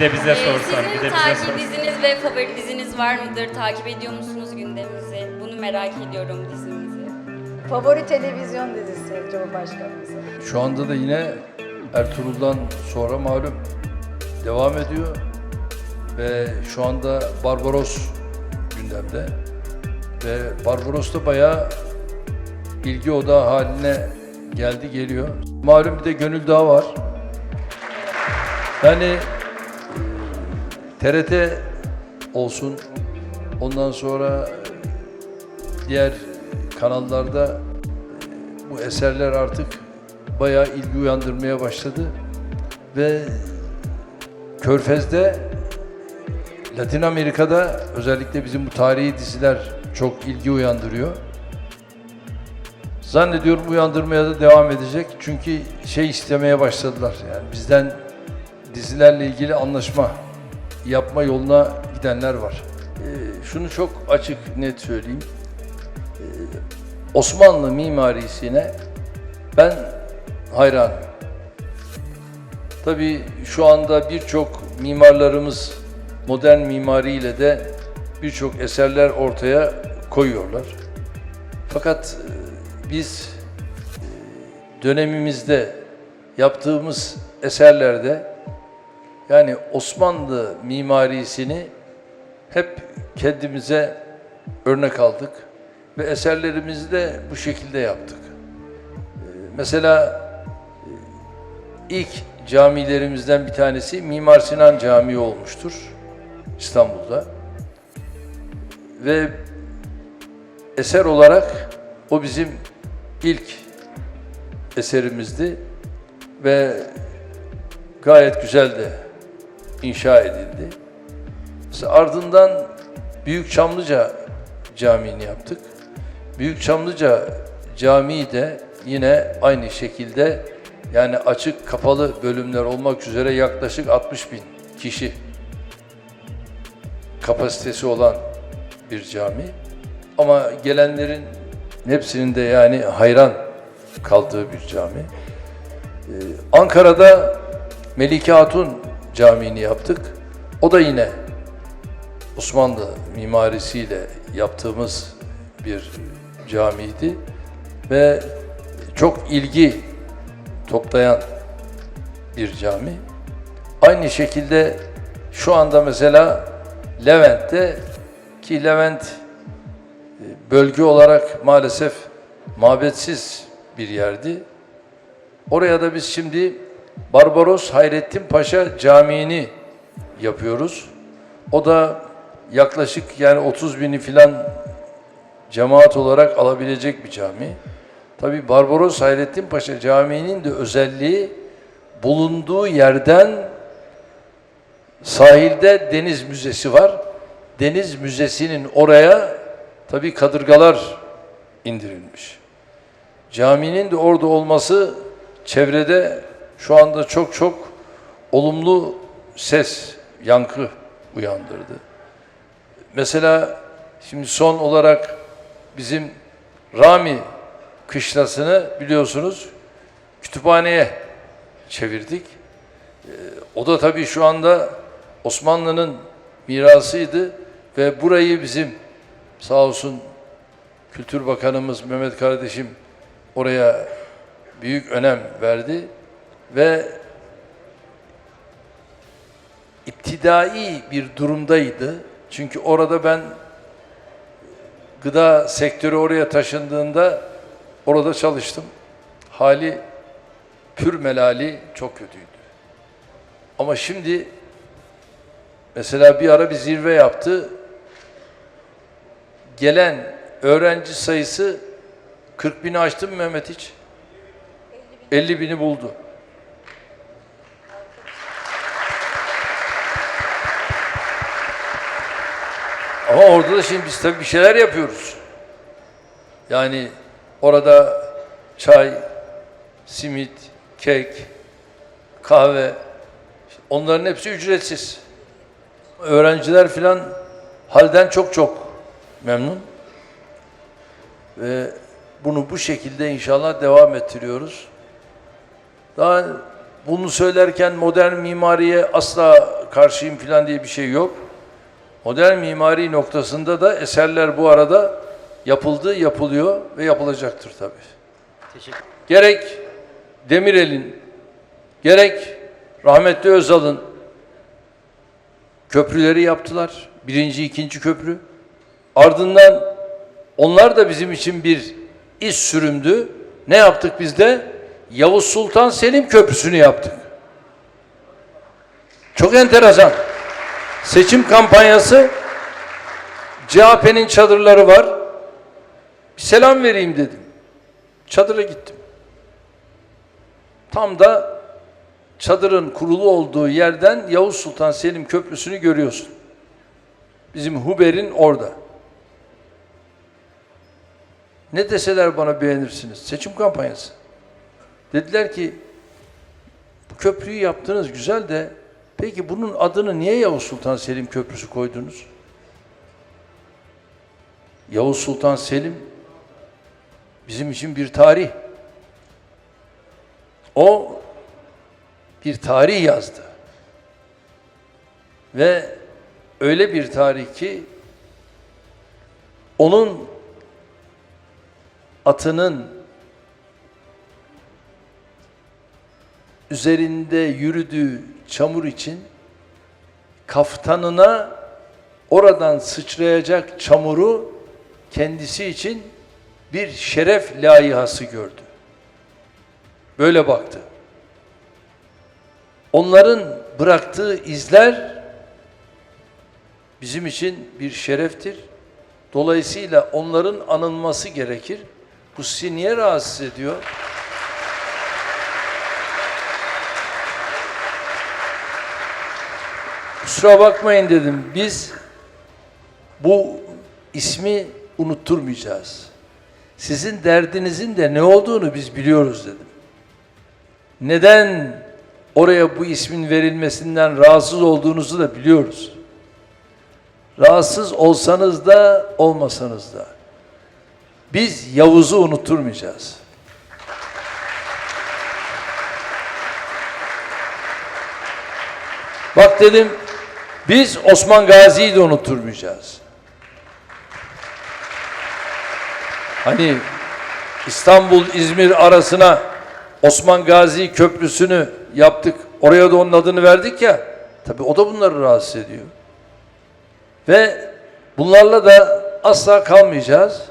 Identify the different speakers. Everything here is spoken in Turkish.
Speaker 1: de bize
Speaker 2: Ee,
Speaker 1: sorsan, bir
Speaker 2: Sizin
Speaker 1: de bize
Speaker 2: takip
Speaker 1: sorsan.
Speaker 2: diziniz ve favori diziniz var mıdır? Takip ediyor musunuz gündemimizi? Bunu merak ediyorum dizimizi.
Speaker 3: Favori televizyon dizisi Cumhurbaşkanımızın.
Speaker 4: Şu anda da yine Ertuğrul'dan sonra malum devam ediyor. Ve şu anda Barbaros gündemde. Ve Barbaros da bayağı ilgi odağı haline geldi geliyor. Malum bir de Gönül Dağı var. Yani TRT olsun ondan sonra diğer kanallarda bu eserler artık bayağı ilgi uyandırmaya başladı ve Körfez'de Latin Amerika'da özellikle bizim bu tarihi diziler çok ilgi uyandırıyor. Zannediyorum uyandırmaya da devam edecek. Çünkü şey istemeye başladılar. Yani bizden dizilerle ilgili anlaşma yapma yoluna gidenler var. Ee, şunu çok açık net söyleyeyim. Ee, Osmanlı mimarisine ben hayran. Tabii şu anda birçok mimarlarımız modern mimariyle de birçok eserler ortaya koyuyorlar. Fakat e, biz e, dönemimizde yaptığımız eserlerde yani Osmanlı mimarisini hep kendimize örnek aldık ve eserlerimizi de bu şekilde yaptık. Ee, Mesela e, ilk camilerimizden bir tanesi Mimar Sinan Camii olmuştur İstanbul'da. Ve eser olarak o bizim ilk eserimizdi ve gayet güzel de inşa edildi. Mesela ardından Büyük Çamlıca Camii'ni yaptık. Büyük Çamlıca Camii de yine aynı şekilde yani açık kapalı bölümler olmak üzere yaklaşık 60 bin kişi kapasitesi olan bir cami. Ama gelenlerin hepsinin de yani hayran kaldığı bir cami. Ee, Ankara'da Melike Hatun Camii'ni yaptık. O da yine Osmanlı mimarisiyle yaptığımız bir camiydi ve çok ilgi toplayan bir cami. Aynı şekilde şu anda mesela Levent'te ki Levent e, bölge olarak maalesef mabetsiz bir yerdi. Oraya da biz şimdi Barbaros Hayrettin Paşa Camii'ni yapıyoruz. O da yaklaşık yani 30 bini filan cemaat olarak alabilecek bir cami. Tabi Barbaros Hayrettin Paşa Camii'nin de özelliği bulunduğu yerden sahilde deniz müzesi var. Deniz müzesinin oraya tabi kadırgalar indirilmiş. Caminin de orada olması çevrede şu anda çok çok olumlu ses, yankı uyandırdı. Mesela şimdi son olarak bizim Rami kışlasını biliyorsunuz kütüphaneye çevirdik. Ee, o da tabii şu anda Osmanlı'nın mirasıydı ve burayı bizim sağ olsun Kültür Bakanımız Mehmet kardeşim oraya büyük önem verdi ve iptidai bir durumdaydı. Çünkü orada ben gıda sektörü oraya taşındığında orada çalıştım. Hali pür melali çok kötüydü. Ama şimdi mesela bir ara bir zirve yaptı. Gelen öğrenci sayısı 40 bini aştı mı Mehmet hiç? 50 bini buldu. Ama orada da şimdi biz tabii bir şeyler yapıyoruz. Yani orada çay, simit, kek, kahve onların hepsi ücretsiz. Öğrenciler filan halden çok çok memnun. Ve bunu bu şekilde inşallah devam ettiriyoruz. Daha bunu söylerken modern mimariye asla karşıyım falan diye bir şey yok. Modern mimari noktasında da eserler bu arada yapıldı, yapılıyor ve yapılacaktır tabii.
Speaker 1: Teşekkür
Speaker 4: Gerek Demirel'in, gerek rahmetli Özal'ın köprüleri yaptılar. Birinci, ikinci köprü. Ardından onlar da bizim için bir iz sürümdü. Ne yaptık biz de? Yavuz Sultan Selim Köprüsü'nü yaptık. Çok enteresan. Seçim kampanyası CHP'nin çadırları var. Bir selam vereyim dedim. Çadıra gittim. Tam da çadırın kurulu olduğu yerden Yavuz Sultan Selim Köprüsü'nü görüyorsun. Bizim Huber'in orada. Ne deseler bana beğenirsiniz. Seçim kampanyası. Dediler ki bu köprüyü yaptınız güzel de peki bunun adını niye Yavuz Sultan Selim Köprüsü koydunuz? Yavuz Sultan Selim bizim için bir tarih. O bir tarih yazdı. Ve öyle bir tarih ki onun atının üzerinde yürüdüğü çamur için kaftanına oradan sıçrayacak çamuru kendisi için bir şeref layihası gördü. Böyle baktı. Onların bıraktığı izler bizim için bir şereftir. Dolayısıyla onların anılması gerekir. Bu sizi niye rahatsız ediyor? Kusura bakmayın dedim. Biz bu ismi unutturmayacağız. Sizin derdinizin de ne olduğunu biz biliyoruz dedim. Neden oraya bu ismin verilmesinden rahatsız olduğunuzu da biliyoruz. Rahatsız olsanız da olmasanız da biz Yavuz'u unutturmayacağız. Bak dedim biz Osman Gazi'yi de unutturmayacağız. Hani İstanbul İzmir arasına Osman Gazi Köprüsü'nü yaptık. Oraya da onun adını verdik ya. Tabii o da bunları rahatsız ediyor. Ve bunlarla da asla kalmayacağız.